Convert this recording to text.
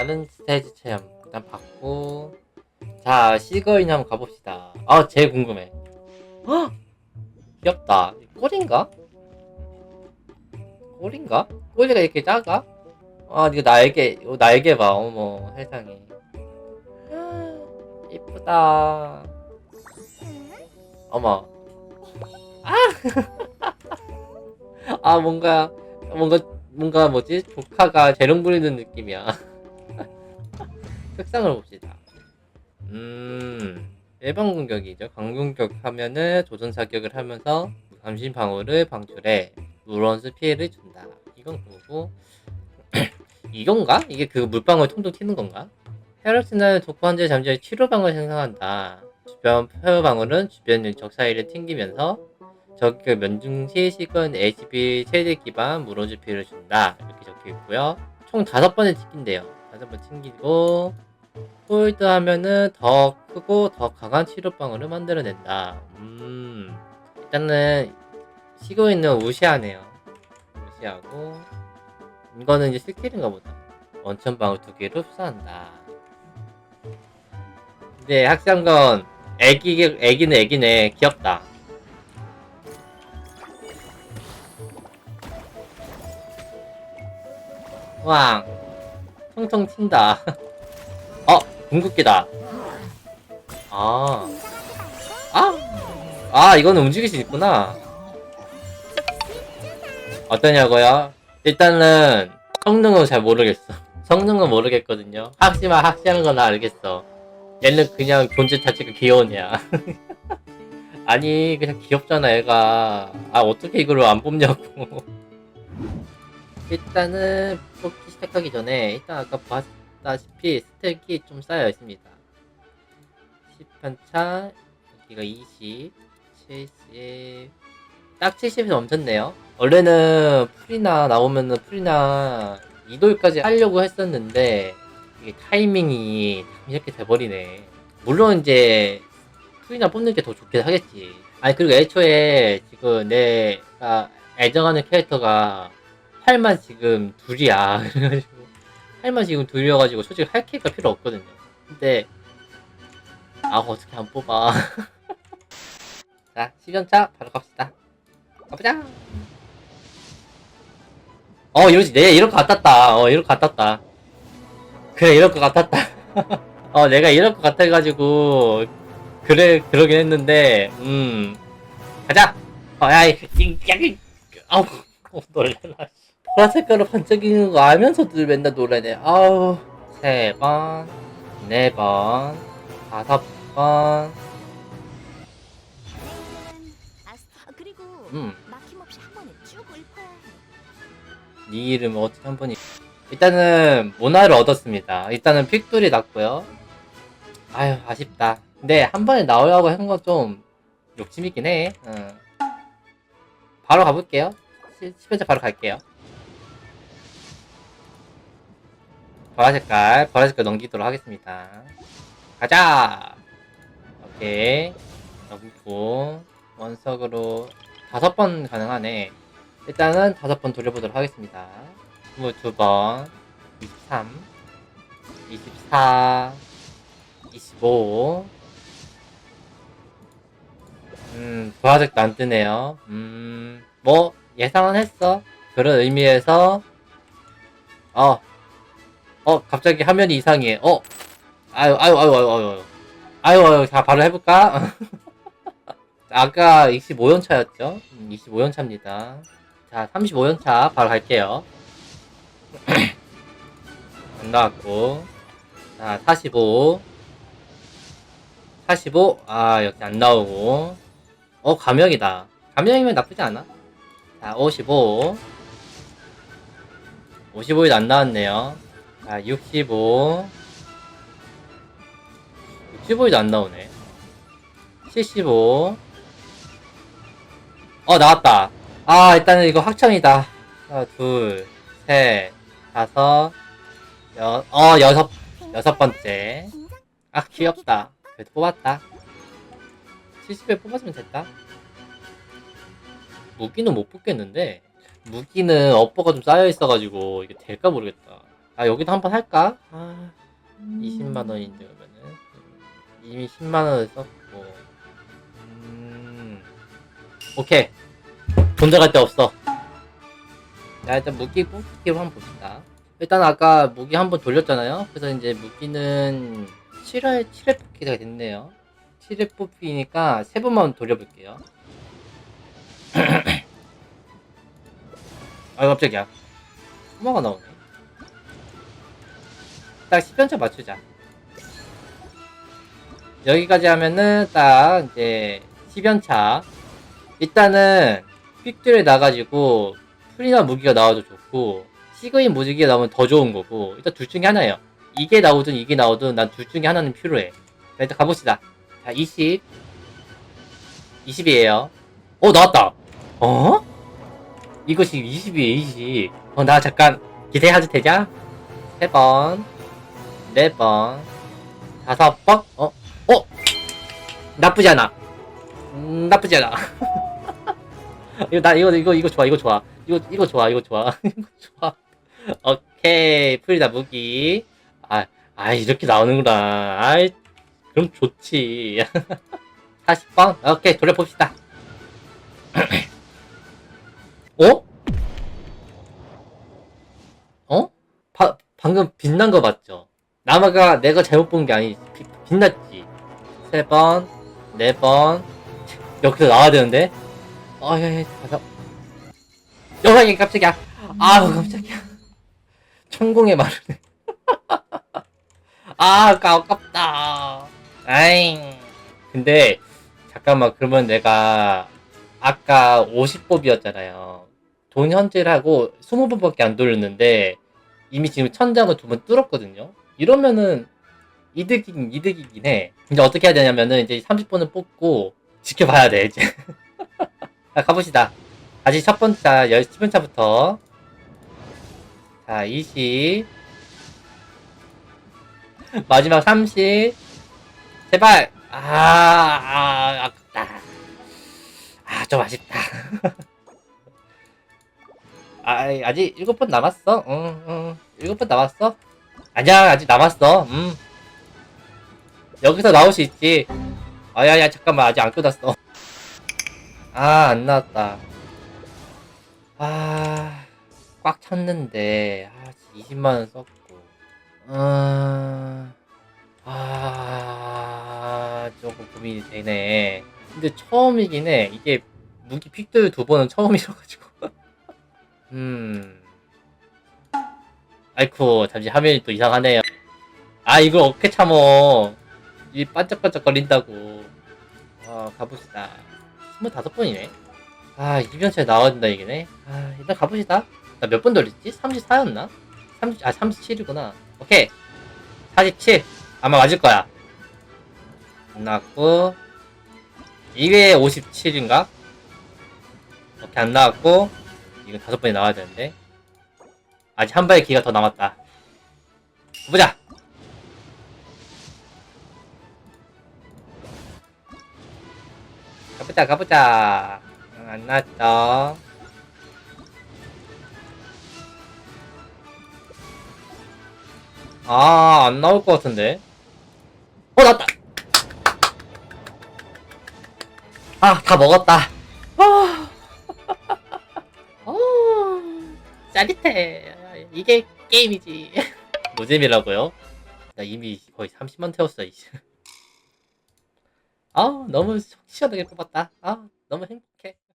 다른 스테이지 체험 일단 받고 자 시거인 한번 가봅시다 아 제일 궁금해 헉! 귀엽다 꼴인가? 꼴인가? 꼬리가 이렇게 작아? 아 이거 날개 이거 날개 봐 어머 세상에 이쁘다 어머 아! 아 뭔가 뭔가 뭔가 뭐지 조카가 재롱 부리는 느낌이야 색상을 봅시다 음 일반 공격이죠 강공격 하면은 조전 사격을 하면서 감신 방어를 방출해 무런스 피해를 준다 이건 그거고 이건가? 이게 그 물방울 통통 튀는 건가? 헤럴스는 독포 환자의 잠재의 치료방을 생성한다. 주변 폐허 방울은 주변 적 사이를 튕기면서 적의 면중 시 시건 HB 최대 기반 무너질 피해를 준다. 이렇게 적혀 있고요. 총 다섯 번에 튕긴대요. 다섯 번 튕기고 홀드 하면은 더 크고 더 강한 치료방울을 만들어낸다. 음, 일단은 쉬고 있는 우시하네요. 우시하고 이거는 이제 스킬인가 보다. 원천 방울 두 개로 흡수한다. 근데 학생건 애기 애기는 애기네 귀엽다. 왕 통통 튄다. 어 궁극기다. 아. 아. 아, 이거는 움직일 수 있구나. 어떠냐고요? 일단은 성능은 잘 모르겠어. 성능은 모르겠거든요. 확실만 확실한 건 알겠어. 얘는 그냥 존재 자체가 귀여운 애야. 아니, 그냥 귀엽잖아, 얘가. 아, 어떻게 이걸 안 뽑냐고. 일단은 뽑기 시작하기 전에, 일단 아까 봤 다시피 스택이 좀 쌓여 있습니다. 10편차, 여기가 20, 70, 딱 70이 넘쳤네요. 원래는 풀이나 나오면은 풀이나 이돌까지 하려고 했었는데 이게 타이밍이 이렇게 돼버리네. 물론 이제 풀이나 뽑는 게 더 좋긴 하겠지. 아니 그리고 애초에 지금 내가 애정하는 캐릭터가 팔만 지금 둘이야. 그래가지고 팔만 지금 둘이어가지고 솔직히 할 캐릭터 필요 없거든요. 근데 아 어떻게 안 뽑아? 자 10연차 바로 갑시다. 가보자. 어, 이러지. 내 이럴 것 같았다. 어, 이럴 것 같았다. 그래, 이럴 것 같았다. 어, 내가 이럴 것 같아가지고, 그래, 그러긴 했는데, 음. 가자! 어, 야, 이, 이, 야, 이, 아우, 어, 놀래라. 씨. 보라색깔로 반짝이는 거 알면서도 맨날 놀래네. 아우. 세 번, 네 번, 다섯 번, 아스, 아, 그리고 음. 막힘없이 한 번에 쭉 읊어야 해. 네 이름 어떻게 한 번이 일단은 모나를 얻었습니다. 일단은 픽돌이 났고요. 아유 아쉽다. 근데 한 번에 나오려고 한 건 좀 욕심 있긴 해. 응. 바로 가볼게요. 10회차 바로 갈게요. 보라 색깔, 보라 색깔 넘기도록 하겠습니다. 가자! 오케이. 넘기고, 원석으로 다섯 번 가능하네. 일단은 다섯 번 돌려보도록 하겠습니다. 22번, 23, 24, 25. 음, 보라색도 안 뜨네요. 음, 뭐, 예상은 했어. 그런 의미에서, 어, 어, 갑자기 화면이 이상해. 어, 아유, 아유, 아유, 아유, 아유. 아유, 아유, 자, 바로 해볼까? 아까 25연차였죠? 25연차입니다. 자, 35연차 바로 갈게요. 안 나왔고. 자, 45. 45. 아, 역시 안 나오고. 어, 감역이다. 감역이면 나쁘지 않아. 자, 55. 55에도 안 나왔네요. 자, 65. 65에도 안 나오네. 75. 어, 나왔다. 아, 일단은 이거 확정이다. 하나, 둘, 셋, 다섯, 여, 어, 여섯, 여섯 번째. 아, 귀엽다. 그래도 뽑았다. 70에 뽑았으면 됐다. 무기는 못 뽑겠는데, 무기는 업버가 좀 쌓여 있어가지고, 이게 될까 모르겠다. 아, 여기도 한번 할까? 아, 20만 원인데 그러면은. 음, 이미 10만 원을 썼고. 음. 오케이. 돈 들어갈 데 없어. 자 일단 무기 뽑기로 한번 봅시다. 일단 아까 무기 한번 돌렸잖아요. 그래서 이제 무기는 7회 7회 뽑기가 됐네요. 7회 뽑기니까 세 번만 돌려볼게요. 아 깜짝이야. 수마가 나오네 딱 10연차 맞추자. 여기까지 하면은 딱 이제 10연차. 일단은 퀵들에 나가지고 풀이나 무기가 나와도 좋고 시그인 무기가 나오면 더 좋은 거고 일단 둘 중에 하나예요. 이게 나오든 이게 나오든 난 둘 중에 하나는 필요해. 자 일단 가봅시다. 자 20 20이에요. 어 나왔다. 어? 지금 20이에요 20 어 나 잠깐 기대해도 되냐? 3번 4번 다섯 번? 어? 어? 나쁘지 않아 음, 나쁘지 않아 이거 나 이거 이거 이거 좋아 이거 좋아 이거 이거 좋아 이거 좋아 이거 좋아 오케이 풀이다 무기 아, 아 이렇게 나오는구나 아이 그럼 좋지 40번 오케이 돌려봅시다 어? 어? 바, 방금 빛난 거 맞죠? 나마가 내가 잘못 본 게 아니지. 비- 빛났지. 세 번, 네 번. 여기서 나와야 되는데. 아예 다섯 여기 깜짝이야. 아우 깜짝이야. 천공의 말을 아 아깝다. 아잉. 근데 잠깐만 그러면 내가 아까 50법이었잖아요. 돈 현질하고 20번밖에 안 돌렸는데 이미 지금 천장을 두 번 뚫었거든요 이러면은 이득이긴 이득이긴 해. 이제 어떻게 해야 되냐면은 이제 30번을 뽑고 지켜봐야 돼 이제. 자 가봅시다. 다시 첫 번째 자 10번차부터. 자 20 마지막 30 제발! 아, 아 아깝다. 아 좀 아쉽다. 아 아직 7번 남았어? 응 응. 7번 남았어 아니야 아직 남았어. 음. 여기서 나올 수 있지. 아야야 잠깐만. 아직 안 끝났어. 아 안 나왔다. 아 꽉 찼는데. 아 20만원 썼고. 아, 아 조금 고민이 되네. 근데 처음이긴 해. 이게 무기 픽들 두 번은 처음이라가지고. 음 아이쿠 잠시 화면이 또 이상하네요. 아 이걸 어떻게 참어? 이 반짝반짝 거린다고. 어 가봅시다. 25번이네. 아 2변차에 나와야 된다 이게네. 아 일단 가봅시다. 나 몇 번 돌렸지? 34였나? 30, 아 37이구나. 오케이. 47 아마 맞을 거야. 안 나왔고 이게 57인가? 오케이 안 나왔고 이건 다섯 번이 나와야 되는데 아직 한 발의 기회가 더 남았다. 보자. 가보자 가보자. 응, 안 나왔어. 아 안 나올 것 같은데. 어 나왔다. 아 다 먹었다. 아. 어, 짜릿해 이게 게임이지. 노잼이라고요? 나 이미 거의 30만 태웠어 이제 아 너무 속 시원하게 뽑았다. 아 너무 행복해